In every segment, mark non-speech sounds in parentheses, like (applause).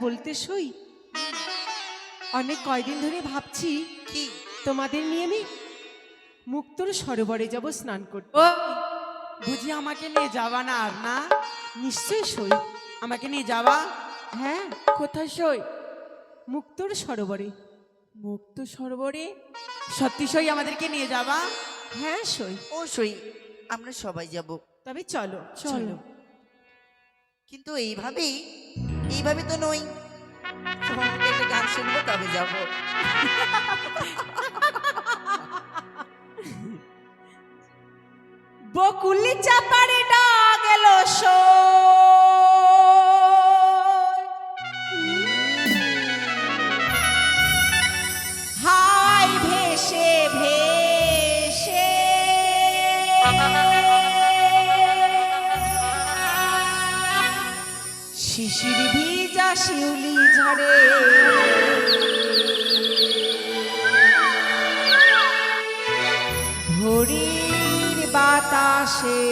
বল বলতে সই? অনেক কয়দিন ধরে ভাবছি কি? তোমাদের নিয়ে আমি মুক্তর সরোবরে যাব স্নান করতে। ও বুঝি আমাকে নিয়ে যাবা না আর না? নিশ্চয় সই। আমাকে নিয়ে যাবা? হ্যাঁ। কোথায় সই? মুক্তর সরোবরে। মুক্ত সরোবরে? সত্যি সই আমাদেরকে নিয়ে যাবা? হ্যাঁ সই। ও সই। আমরা সবাই যাব। তবে চলো। চলো। কিন্তু এইভাবেই এইভাবে তো নই। মুখে একটা গান শুনব তবে যাব। বকুলি চাপারে ডাক এলো হাই শিশির ভিজা শিউলি ঝরে ভরির বাতাসে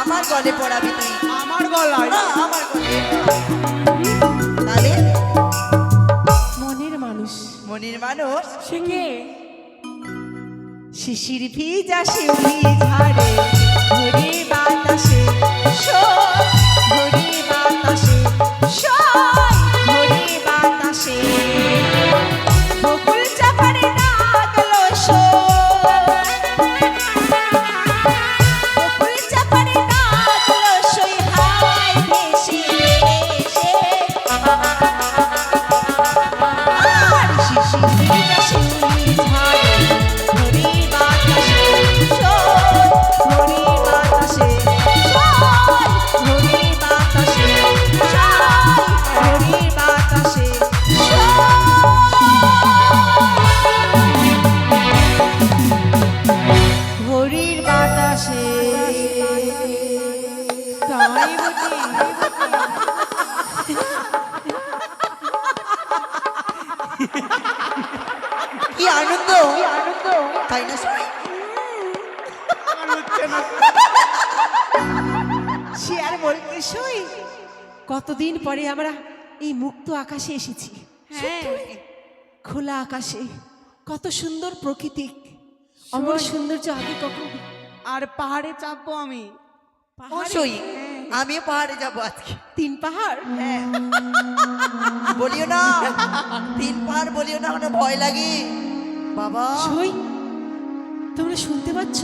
আমার গলে পড়াবি তুই। আমার গলায়? না আমার গলে তাহলে? মনের মানুষ। মনির মানুষ? সে কে? শিশির ভিজা শিউলি ঝাড়ে। (laughs) সে আর কতদিন পরে আমরা এই মুক্ত আকাশে এসেছি। হ্যাঁ। খোলা আকাশে। কত সুন্দর প্রকৃতি। অমর সৌন্দর্য আগে কখন। আর পাহাড়ে চাপবো আমি। অবশ্যই হ্যাঁ। আমিও পাহাড়ে যাব আজকে। তিন পাহাড়? হ্যাঁ। বলিও না। তিন পাহাড় বলিও না ভয় লাগে। বাবা। তোমরা শুনতে পাচ্ছ?